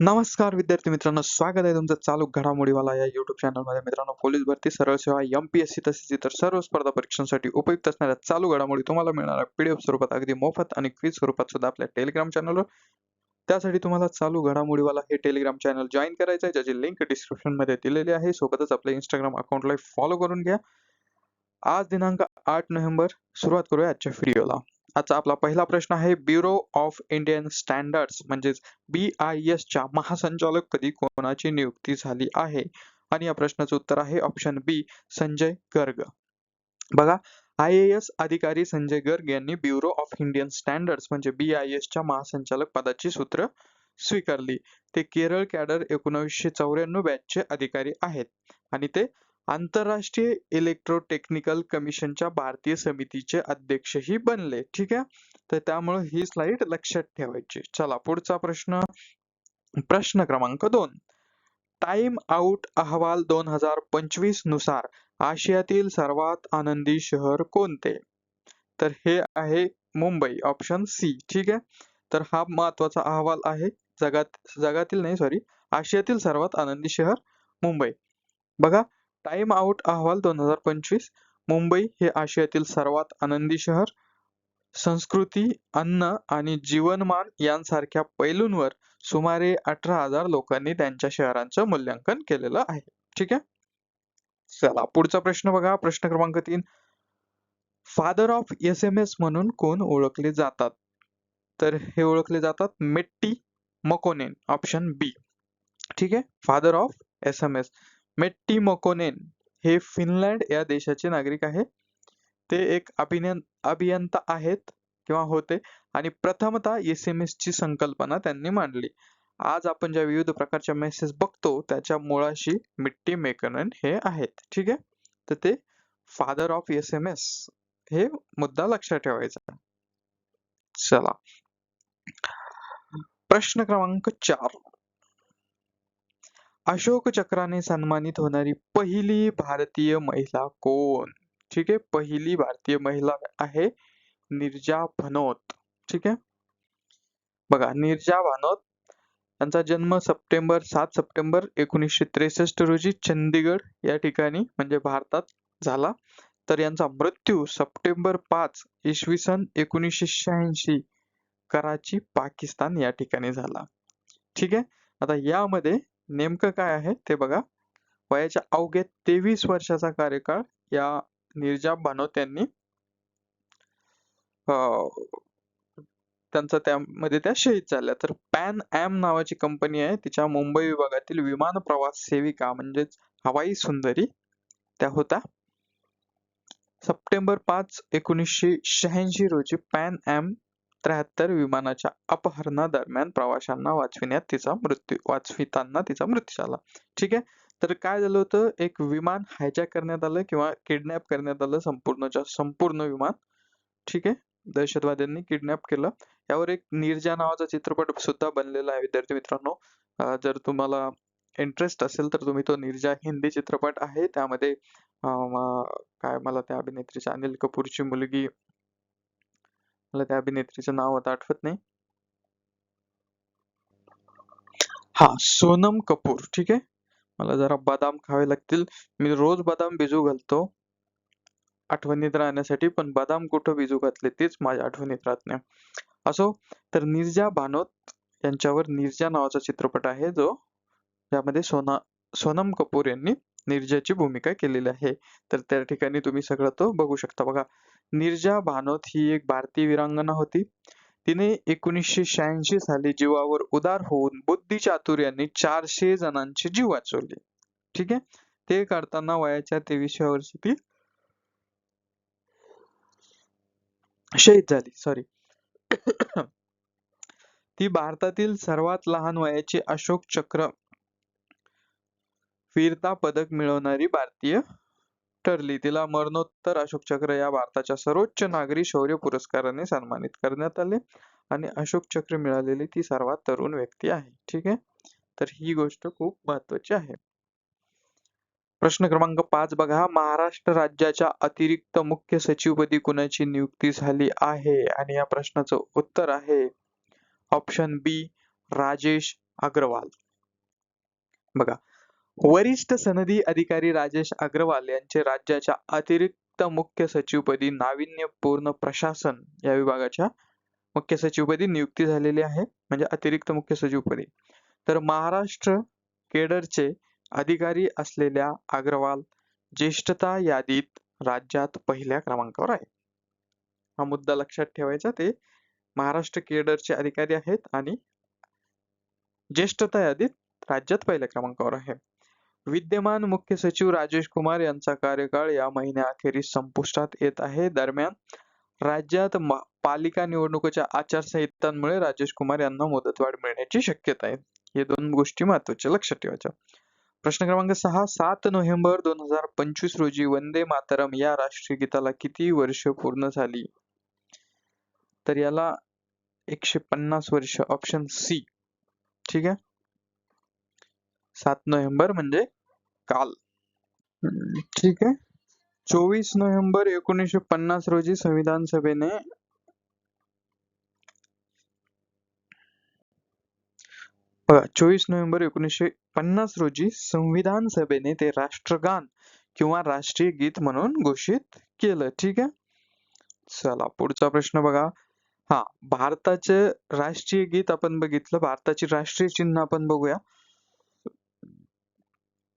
नमस्कार विद्यार्थी मित्रांनो स्वागत आहे तुमचं चालू घडामोडीवाला या युट्यूब चॅनलमध्ये. मित्रांनो पोलीस भरती सरळ सेवा एमपीएससी तसेच इतर सर्व स्पर्धा परीक्षांसाठी उपयुक्त असणाऱ्या चालू घडामोडी तुम्हाला मिळणार पीडीएफ स्वरूपात अगदी मोफत आणि क्विज स्वरूपात सुद्धा आपल्या टेलिग्राम चॅनलवर त्यासाठी तुम्हाला चालू घडामोडीवाला हे टेलिग्राम चॅनल जॉईन करायचं आहे ज्याची लिंक डिस्क्रिप्शनमध्ये दिलेली आहे. सोबतच आपल्या इंस्टाग्राम अकाउंटला फॉलो करून घ्या. आज दिनांक आठ नोव्हेंबर सुरुवात करूया आजच्या व्हिडिओला आजचा आपला पहिला प्रश्न आहे ब्युरो ऑफ इंडियन स्टँडर्ड्स म्हणजेच बी आय एस च्या महासंचालक पदी कोणाची नियुक्ती झाली आहे? आणि या प्रश्नाचं उत्तर आहे ऑप्शन बी संजय गर्ग. बघा आय ए एस अधिकारी संजय गर्ग यांनी ब्युरो ऑफ इंडियन स्टँडर्ड्स म्हणजे बी आय एस च्या महासंचालक पदाची सूत्र स्वीकारली. ते केरळ कॅडर एकोणीसशे चौऱ्याण्णव बॅचचे अधिकारी आहेत. आणि ते आंतरराष्ट्रीय इलेक्ट्रोटेक्निकल कमिशनच्या भारतीय समितीचे अध्यक्षही बनले. ठीक आहे? तर त्यामुळे ही स्लाइड लक्षात ठेवायची. चला पुढचा प्रश्न. प्रश्न क्रमांक दोन. टाइम आउट अहवाल दोन हजार पंचवीसनुसार आशियातील सर्वात आनंदी शहर कोणते? तर हे आहे मुंबई ऑप्शन सी ठीक आहे? तर हा महत्त्वाचा अहवाल आहे. जगात जगातील नाही सॉरी आशियातील सर्वात आनंदी शहर मुंबई. बघा टाइम आउट अहवाल दोन हजार पंचवीस मुंबई हे आशियातील सर्वात आनंदी शहर संस्कृती अन्न आणि जीवनमान यांसारख्या पैलूंवर सुमारे अठरा हजार लोकांनी त्यांच्या शहरांचं मूल्यांकन केलेलं आहे. ठीक आहे? चला पुढचा प्रश्न बघा. प्रश्न क्रमांक तीन. Father of S M S म्हणून कोण ओळखले जातात? तर हे ओळखले जातात मेट्टी मकोनेन ऑप्शन बी ठीक आहे? Father of S M S Matti Makkonen हे फिनलँड या देशाचे नागरिक आहे. ते एक अभिनय अभियंता आहेत किंवा होते आणि प्रथमतः एस एम एस ची संकल्पना त्यांनी मांडली. आज आपण ज्या विविध प्रकारच्या मेसेज बघतो त्याच्या मुळाशी मिट्टी मेकनन हे आहेत. ठीक आहे? तर ते father of S M S हे मुद्दा लक्षात ठेवायचा. चला. प्रश्न क्रमांक चार. अशोक चक्राने सन्मानित होणारी पहिली भारतीय महिला कोण? ठीक आहे पहिली भारतीय महिला आहे निर्जा भनोत. ठीक आहे? बघा निर्जा भानोत यांचा जन्म सप्टेंबर सात सप्टेंबर एकोणीसशे त्रेसष्ट रोजी चंदीगड या ठिकाणी म्हणजे भारतात झाला. तर यांचा मृत्यू सप्टेंबर पाच इसवी सन एकोणीसशे शहाऐंशी कराची पाकिस्तान या ठिकाणी झाला. ठीक आहे? आता यामध्ये नेमकं काय आहे ते बघा. वयाच्या अवघ्या तेवीस वर्षाचा कार्यकाळ या निर्जाब बानोत यांनी त्यांचा त्यामध्ये त्या शहीद झाल्या. तर पॅन ॲम नावाची कंपनी आहे. तिच्या मुंबई विभागातील विमान प्रवास सेविका म्हणजेच हवाई सुंदरी त्या होत्या. सप्टेंबर पाच एकोणीसशे शहाऐंशी रोजी पॅन ॲम त्र्याहत्तर विमानाच्या अपहरणादरम्यान प्रवाशांना वाचविण्यात तिचा मृत्यू वाचविताना तिचा मृत्यू झाला. ठीक आहे? तर काय झालं होतं? एक विमान हायजॅक करण्यात आलं किंवा किडनॅप करण्यात आलं संपूर्णच्या संपूर्ण विमान. ठीक आहे? दहशतवाद्यांनी किडनॅप केलं. यावर एक निर्जा नावाचा चित्रपट सुद्धा बनलेला आहे विद्यार्थी मित्रांनो. जर तुम्हाला इंटरेस्ट असेल तर तुम्ही तो निर्जा हिंदी चित्रपट आहे. त्यामध्ये काय मला त्या अभिनेत्रीच्या अनिल कपूरची मुलगी मला त्या अभिनेत्रीचं नाव आता आठवत नाही. हा सोनम कपूर ठीक आहे? मला जरा बदाम खावे लागतील. मी रोज बदाम भिजू घालतो. आठवणीत राहण्यासाठी पण बदाम कुठं भिजू घातले तेच माझ्या आठवणीत राहत नाही. असो तर निर्जा भानोत यांच्यावर निर्जा नावाचा चित्रपट आहे जो यामध्ये सोना सोनम कपूर यांनी निर्जाची भूमिका केलेली आहे. तर त्या ठिकाणी तुम्ही सगळं तो बघू शकता बघा. निर्जा भानोत ही एक भारतीय वीरांगना होती. तिने एकोणीसशे शहाऐंशी साली जीवावर उदार होऊन बुद्धी चातुर्याने चारशे जणांचे जीव वाचवले. ठीक आहे? ते करताना वयाच्या तेवीसव्या वर्षी ती शहीद झाली. सॉरी ती भारतातील सर्वात लहान वयाची अशोक चक्र वीरता पदक मिळवणारी भारतीय ठरली. तिला मरणोत्तर अशोक चक्र या भारताच्या सर्वोच्च नागरी शौर्य पुरस्काराने सन्मानित करण्यात आले आणि अशोक चक्र मिळालेली ती सर्वात तरुण व्यक्ती आहे. ठीक आहे? तर ही गोष्ट खूप महत्वाची आहे. प्रश्न क्रमांक पाच बघा. महाराष्ट्र राज्याच्या अतिरिक्त मुख्य सचिवपदी कुणाची नियुक्ती झाली आहे? आणि या प्रश्नाचं उत्तर आहे ऑप्शन बी राजेश अग्रवाल. बघा. वरिष्ठ सनदी अधिकारी राजेश अग्रवाल यांचे राज्याच्या अतिरिक्त मुख्य सचिवपदी नाविन्यपूर्ण प्रशासन या विभागाच्या मुख्य सचिवपदी नियुक्ती झालेली आहे म्हणजे अतिरिक्त मुख्य सचिवपदी. तर महाराष्ट्र केडरचे अधिकारी असलेल्या अग्रवाल ज्येष्ठता यादीत राज्यात पहिल्या क्रमांकावर आहे. हा मुद्दा लक्षात ठेवायचा ते महाराष्ट्र केडरचे अधिकारी आहेत आणि ज्येष्ठता यादीत राज्यात पहिल्या क्रमांकावर आहे. विद्यमान मुख्य सचिव राजेश कुमार यांचा कार्यकाळ या महिन्याअखेरीस संपुष्टात येत आहे. दरम्यान राज्यात पालिका निवडणुकीच्या आचारसंहितांमुळे राजेश कुमार यांना मुदतवाढ मिळण्याची शक्यता आहे. हे दोन गोष्टी महत्त्वाच्या लक्षात ठेवायच्या. प्रश्न क्रमांक सहा सात नोव्हेंबर दोन हजार पंचवीस रोजी वंदे मातरम या राष्ट्रीय गीताला किती वर्ष पूर्ण झाली? तर याला एकशे पन्नास वर्ष ऑप्शन सी ठीक आहे? सात नोव्हेंबर म्हणजे काल. ठीक आहे. चोवीस नोव्हेंबर एकोणीसशे पन्नास रोजी संविधान सभेने चोवीस नोव्हेंबर एकोणीसशे पन्नास रोजी संविधान सभेने ते राष्ट्रगान किंवा राष्ट्रीय गीत म्हणून घोषित केलं. ठीक आहे? चला पुढचा प्रश्न बघा. हा भारताचे राष्ट्रीय गीत आपण बघितलं. भारताची राष्ट्रीय चिन्ह आपण बघूया.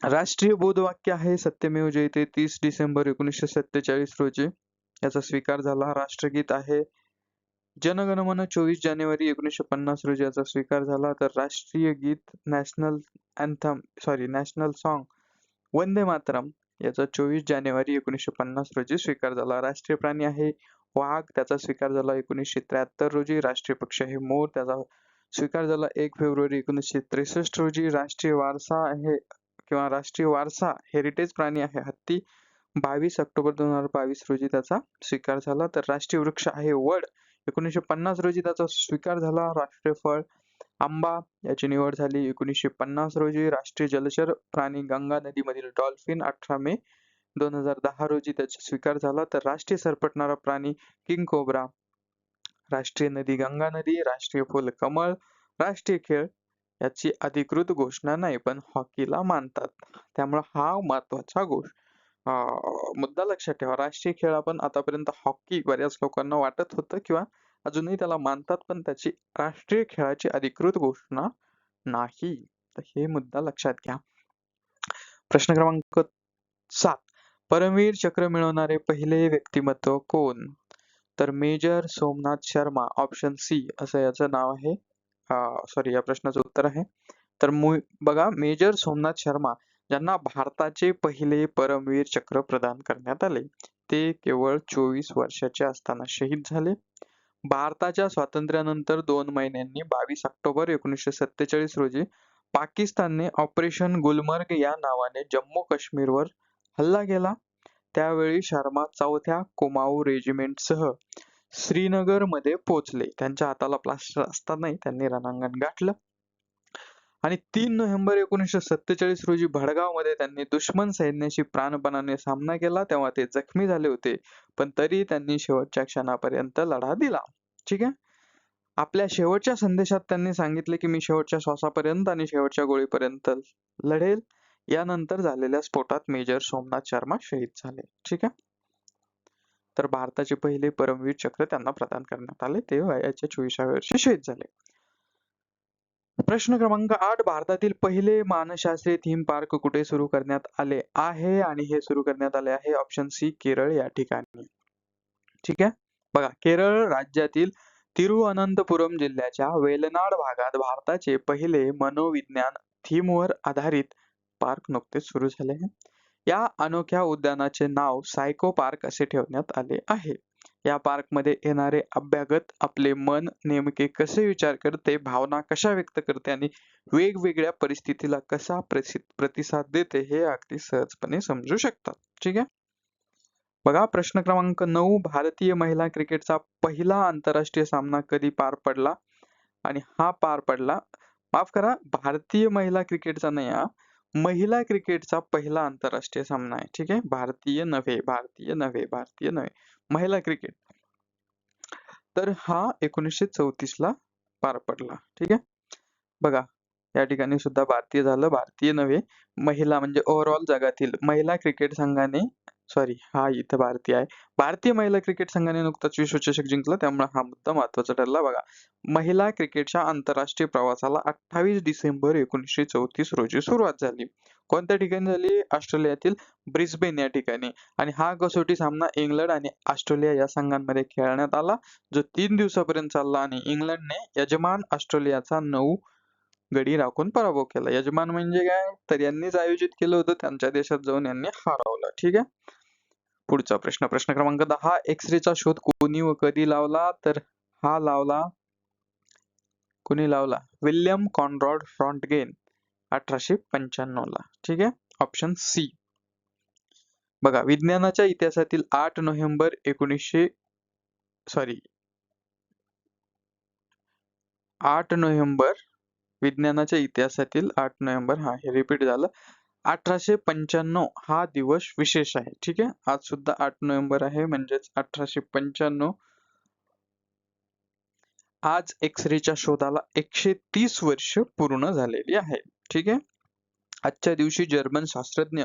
राष्ट्रीय बोधवाक्य आहे सत्यमेव जयते तीस डिसेंबर एकोणीसशे सत्तेचाळीस रोजी. याचा स्वीकार झाला. राष्ट्रगीत आहे. जनगण मन चोवीस जानेवारी एकोणीसशे पन्नास रोजी याचा स्वीकार झाला. तर राष्ट्रीय गीत national anthem sorry national song Vande Mataram याचा चोवीस जानेवारी एकोणीसशे पन्नास रोजी स्वीकार झाला. राष्ट्रीय प्राणी आहे. वाघ त्याचा स्वीकार झाला एकोणीसशे त्र्याहत्तर रोजी. राष्ट्रीय पक्ष आहे. मोर त्याचा स्वीकार झाला एक फेब्रुवारी एकोणीसशे त्रेसष्ट रोजी. राष्ट्रीय वारसा आहे. किंवा राष्ट्रीय वारसा हेरिटेज प्राणी आहे. हत्ती बावीस ऑक्टोबर दोन हजार बावीस रोजी त्याचा स्वीकार झाला. तर राष्ट्रीय वृक्ष आहे वड. एकोणीसशे पन्नास रोजी त्याचा स्वीकार झाला. राष्ट्रीय फळ आंबा याची निवड झाली. एकोणीसशे पन्नास रोजी राष्ट्रीय जलचर प्राणी गंगा नदीमधील डॉल्फिन अठरा मे दोन हजार दहा रोजी त्याचा स्वीकार झाला. तर राष्ट्रीय सरपटणारा प्राणी किंग कोब्रा. राष्ट्रीय नदी गंगा नदी राष्ट्रीय फुल कमळ राष्ट्रीय खेळ याची अधिकृत घोषणा नाही पण हॉकीला मानतात. त्यामुळे हा महत्त्वाचा गोष्ट मुद्दा लक्षात ठेवा. राष्ट्रीय खेळ आपण आतापर्यंत हॉकी बऱ्याच लोकांना वाटत होतं किंवा अजूनही त्याला मानतात पण त्याची राष्ट्रीय खेळाची अधिकृत घोषणा नाही. तर हे मुद्दा लक्षात घ्या. प्रश्न क्रमांक सात. परमवीर चक्र मिळवणारे पहिले व्यक्तिमत्व कोण? तर major Somnath Sharma option C असं याचं नाव आहे. सॉरी या प्रश्नाचं उत्तर आहे. तर मु- बघा मेजर सोमनाथ शर्मा ज्यांना भारताचे पहिले परमवीर चक्र प्रदान करण्यात आले. ते केवळ चोवीस वर्षाचे असताना शहीद झाले. भारताच्या स्वातंत्र्यानंतर दोन महिन्यांनी बावीस ऑक्टोबर एकोणीसशे सत्तेचाळीस रोजी पाकिस्तानने ऑपरेशन गुलमर्ग या नावाने जम्मू काश्मीरवर हल्ला केला. त्यावेळी शर्मा चौथ्या कुमाऊ रेजिमेंटसह श्रीनगरमध्ये पोहोचले. त्यांच्या हाताला प्लास्टर असतानाही त्यांनी रणांगण गाठलं. आणि तीन नोव्हेंबर एकोणीसशे सत्तेचाळीस रोजी भडगावमध्ये त्यांनी दुश्मन सैन्याशी प्राणपणाने सामना केला. तेव्हा ते जखमी झाले होते. पण तरी त्यांनी शेवटच्या क्षणापर्यंत लढा दिला. ठीक आहे? आपल्या शेवटच्या संदेशात त्यांनी सांगितले की मी शेवटच्या श्वासापर्यंत आणि शेवटच्या गोळीपर्यंत लढेल. यानंतर झालेल्या स्फोटात मेजर सोमनाथ शर्मा शहीद झाले. ठीक आहे? तर भारताचे पहिले परमवीर चक्र त्यांना प्रदान करण्यात आले. ते वयाच्या चोवीसाव्या वर्षी शहीद झाले. प्रश्न क्रमांक आठ भारतातील पहिले मानसशास्त्रीय थीम पार्क कुठे सुरू करण्यात आले आहे? आणि हे सुरू करण्यात आले आहे ऑप्शन सी केरळ या ठिकाणी. ठीक आहे? बघा केरळ राज्यातील तिरुअनंतपुरम जिल्ह्याच्या वेलनाड भागात भारताचे पहिले मनोविज्ञान थीमवर आधारित पार्क नुकतेच सुरू झाले आहे. या अनोख्या उद्यानाचे नाव सायको पार्क असे ठेवण्यात आले आहे. या पार्कमध्ये येणारे अभ्यागत आपले मन नेमके कसे विचार करते भावना कशा व्यक्त करते आणि वेगवेगळ्या परिस्थितीला कसा प्रतिसाद देते हे अगदी सहजपणे समजू शकतात. ठीक आहे? बघा प्रश्न क्रमांक नऊ भारतीय महिला क्रिकेटचा पहिला आंतरराष्ट्रीय सामना कधी पार पडला? आणि हा पार पडला माफ करा भारतीय महिला क्रिकेटचा नाही हा महिला क्रिकेटचा पहिला आंतरराष्ट्रीय सामना आहे ठीक आहे? भारतीय नव्हे भारतीय नव्हे भारतीय नव्हे महिला क्रिकेट. तर हा एकोणीसशे चौतीस ला पार पडला ठीक आहे? बघा या ठिकाणी सुद्धा भारतीय झालं भारतीय नव्हे महिला म्हणजे ओव्हरऑल जगातील महिला क्रिकेट संघाने सॉरी हा इथं भारतीय आहे. भारतीय महिला क्रिकेट संघाने नुकताच विश्वचषक जिंकला त्यामुळे हा मुद्दा महत्त्वाचा ठरला. बघा महिला क्रिकेटच्या आंतरराष्ट्रीय प्रवासाला अठ्ठावीस डिसेंबर एकोणीसशे चौतीस रोजी सुरुवात झाली. कोणत्या ठिकाणी झाली? ऑस्ट्रेलियातील ब्रिस्बेन या ठिकाणी. आणि हा कसोटी सामना इंग्लंड आणि ऑस्ट्रेलिया या संघांमध्ये खेळण्यात आला जो तीन दिवसापर्यंत चालला आणि इंग्लंडने यजमान ऑस्ट्रेलियाचा नऊ गडी राखून पराभव केला. यजमान म्हणजे काय? तर यांनीच आयोजित केलं होतं त्यांच्या देशात जाऊन यांनी हरवलं. ठीक आहे? पुढचा प्रश्न प्रश्न क्रमांक दहा. चा शोध कोणी व कधी लावला? तर हा लावला. कोणी लावला? William Conrad Roentgen. अठराशे पंच्याण्णव ला. ठीक आहे? ऑप्शन सी बघा विज्ञानाच्या इतिहासातील आठ नोव्हेंबर एकोणीसशे सॉरी आठ नोव्हेंबर विज्ञानाच्या इतिहासातील आठ नोव्हेंबर. हा हे रिपीट झालं. अठराशे पंच्याण्णव हा दिवस विशेष आहे. ठीक आहे? आज सुद्धा आठ नोव्हेंबर आहे म्हणजेच अठराशे पंच्याण्णव. आज एक्सरेच्या शोधाला एकशे तीस वर्ष पूर्ण झालेली आहे. ठीक आहे? आजच्या दिवशी जर्मन शास्त्रज्ञ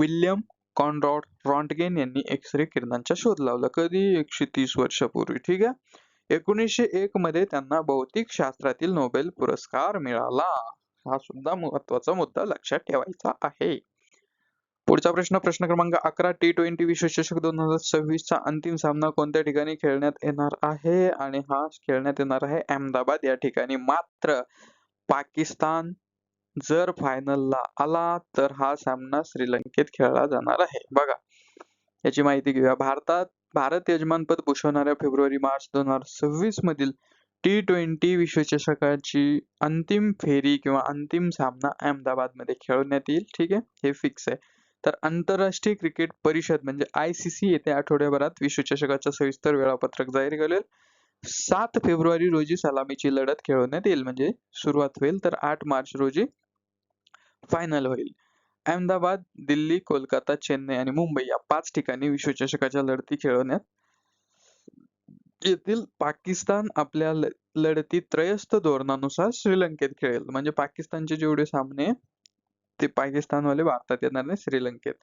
विल्यम कॉनरॉड रॉन्टगेन यांनी एक्सरे किरणांचा शोध लावला. कधी? एकशे तीस वर्षापूर्वी. ठीक आहे? एकोणीसशे एक मध्ये त्यांना भौतिक शास्त्रातील नोबेल पुरस्कार मिळाला. हा सुद्धा महत्त्वाचा मुद्दा लक्षात ठेवायचा आहे. पुढचा प्रश्न प्रश्न क्रमांक अकरा टी ट्वेंटी विश्वचषक दोन हजार सव्वीस चा अंतिम सामना कोणत्या ठिकाणी खेळण्यात येणार आहे? आणि हा खेळण्यात येणार आहे अहमदाबाद. या ठिकाणी मात्र पाकिस्तान जर फायनलला आला तर हा सामना श्रीलंकेत खेळला जाणार आहे. बघा याची माहिती घेऊया. भारतात भारत यजमानपद भूषवणाऱ्या फेब्रुवारी मार्च दोन हजार सव्वीस मधील टी ट्वेंटी विश्वचषकाची अंतिम फेरी किंवा अंतिम सामना अहमदाबादमध्ये खेळवण्यात येईल. ठीक आहे? हे फिक्स आहे. तर आंतरराष्ट्रीय क्रिकेट परिषद म्हणजे आय सी सी येत्या आठवड्याभरात विश्वचषकाचं सविस्तर वेळापत्रक जाहीर करेल. सात फेब्रुवारी रोजी सलामीची लढत खेळवण्यात येईल. म्हणजे सुरुवात होईल. तर आठ मार्च रोजी फायनल होईल. अहमदाबाद दिल्ली कोलकाता चेन्नई आणि मुंबई या पाच ठिकाणी विश्वचषकाच्या लढती खेळवण्यात येथील पाकिस्तान आपल्या लढतीत लढती त्रयस्थ धोरणानुसार श्रीलंकेत खेळेल. म्हणजे पाकिस्तानचे जेवढे सामने ते पाकिस्तानवाले भारतात येणार नाही श्रीलंकेत.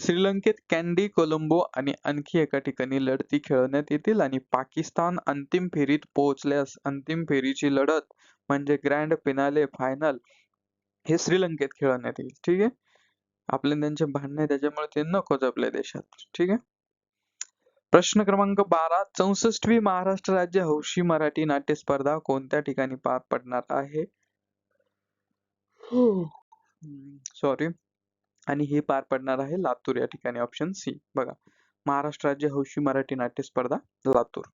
श्रीलंकेत कॅन्डी कोलंबो आणि आणखी एका ठिकाणी लढती खेळवण्यात येतील आणि पाकिस्तान अंतिम फेरीत पोहोचल्यास अंतिम फेरीची लढत म्हणजे ग्रँड पिनाले फायनल हे श्रीलंकेत खेळवण्यात येईल. ठीक आहे? आपले त्यांचे भांडणे त्याच्यामुळे ते नकोच आपल्या देशात. ठीक आहे? प्रश्न क्रमांक बारा चौसष्टवी महाराष्ट्र राज्य हौशी मराठी नाट्य स्पर्धा कोणत्या ठिकाणी पार पडणार आहे? सॉरी आणि हे पार पडणार आहे लातूर या ठिकाणी ऑप्शन सी बघा महाराष्ट्र राज्य हौशी मराठी नाट्य स्पर्धा लातूर.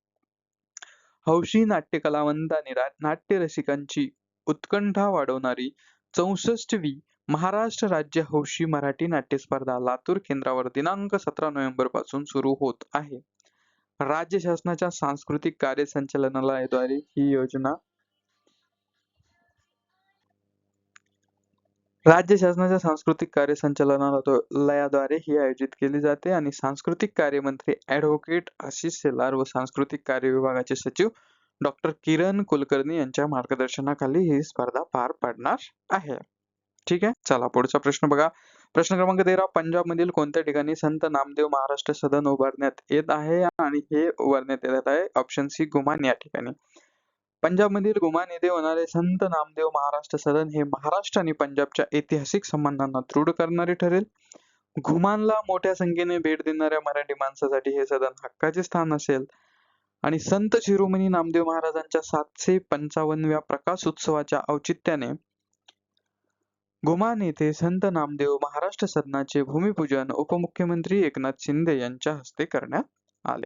हौशी नाट्य कलावंत आणि रा- नाट्य रसिकांची उत्कंठा वाढवणारी चौसष्टवी महाराष्ट्र राज्य हौशी मराठी नाट्य स्पर्धा लातूर केंद्रावर दिनांक सतरा नोव्हेंबरपासून सुरू होत आहे. राज्य शासनाच्या सांस्कृतिक कार्य संचालनालयाद्वारे ही योजना राज्य शासनाच्या सांस्कृतिक कार्य संचालनालयाद्वारे ही आयोजित केली जाते आणि सांस्कृतिक कार्य मंत्री ऍडव्होकेट आशिष शेलार व सांस्कृतिक कार्य विभागाचे सचिव डॉक्टर किरण कुलकर्णी यांच्या मार्गदर्शनाखाली ही स्पर्धा पार पाडणार आहे. ठीक आहे? चला पुढचा प्रश्न बघा. प्रश्न क्रमांक तेरा पंजाब मधील कोणत्या ठिकाणी संत नामदेव महाराष्ट्र सदन उभारण्यात येत आहे आणि हे उभारण्यात येत आहे? ऑप्शन सी गुमान या ठिकाणी. पंजाब मधील गुमान येथे होणारे संत नामदेव महाराष्ट्र सदन हे महाराष्ट्र आणि पंजाबच्या ऐतिहासिक संबंधांना दृढ करणारे ठरेल. घुमानला मोठ्या संख्येने भेट देणाऱ्या मराठी माणसासाठी हे सदन हक्काचे स्थान असेल. आणि संत शिरोमणी नामदेव महाराजांच्या सातशे पंचावन्नव्या प्रकाश उत्सवाच्या औचित्याने गुमान येथे संत नामदेव महाराष्ट्र सदनाचे भूमिपूजन उपमुख्यमंत्री एकनाथ शिंदे यांच्या हस्ते करण्यात आले.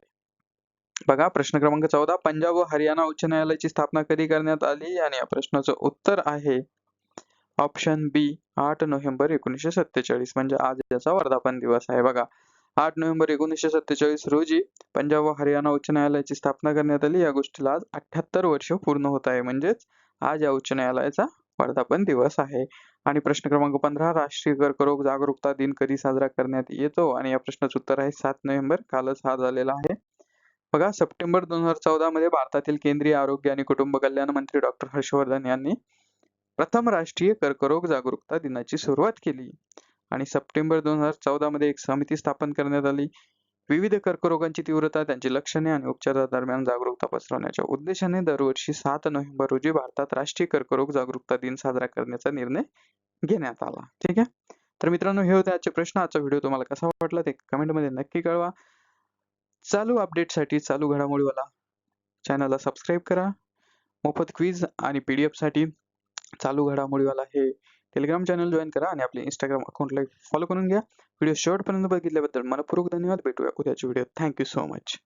बघा प्रश्न क्रमांक चौदा पंजाब व हरियाणा उच्च न्यायालयाची स्थापना कधी करण्यात आली? आणि या प्रश्नाचं उत्तर आहे. ऑप्शन बी आठ नोव्हेंबर एकोणीसशे सत्तेचाळीस म्हणजे आज याचा वर्धापन दिवस आहे. बघा आठ नोव्हेंबर एकोणीसशे सत्तेचाळीस रोजी पंजाब व हरियाणा उच्च न्यायालयाची स्थापना करण्यात आली. या गोष्टीला आज अठ्याहत्तर वर्ष पूर्ण होत आहे. म्हणजेच आज या उच्च न्यायालयाचा वर्धापन दिवस आहे. आणि प्रश्न क्रमांक पंधरा राष्ट्रीय कर्करोग जागरूकता दिन कधी साजरा करण्यात येतो? आणि या प्रश्नाचं उत्तर आहे सात नोव्हेंबर. कालच हा झालेला आहे. बघा सप्टेंबर दोन हजार चौदा मध्ये भारतातील केंद्रीय आरोग्य आणि कुटुंब कल्याण मंत्री डॉक्टर हर्षवर्धन यांनी प्रथम राष्ट्रीय कर्करोग जागरूकता दिनाची सुरुवात केली. आणि सप्टेंबर दोन हजार चौदा मध्ये एक समिती स्थापन करण्यात आली. विविध कर्करोगांची तीव्रता त्यांची लक्षणे आणि उपचारादरम्यान जागरूकता पसरवण्याच्या उद्देशाने दरवर्षी सात नोव्हेंबर रोजी भारतात राष्ट्रीय कर्करोग जागरूकता दिन साजरा करण्याचा निर्णय घेण्यात आला. ठीक आहे? तर मित्रांनो हे होते आजचे प्रश्न. आजचा व्हिडिओ तुम्हाला कसा वाटला ते कमेंटमध्ये नक्की कळवा. चालू अपडेटसाठी चालू घडामोडीवाला चॅनलला सबस्क्राईब करा. मोफत क्विज आणि पी डी साठी चालू घडामोडीवाला हे टेलिग्राम चॅनल जॉईन करा आणि आपले इंस्टाग्राम अकाउंटला फॉलो करून घ्या. व्हिडिओ शेवटपर्यंत बघितल्याबद्दल मनपूर्वक धन्यवाद. भेटूया उद्याच्या व्हिडिओ थँक्यू सो मच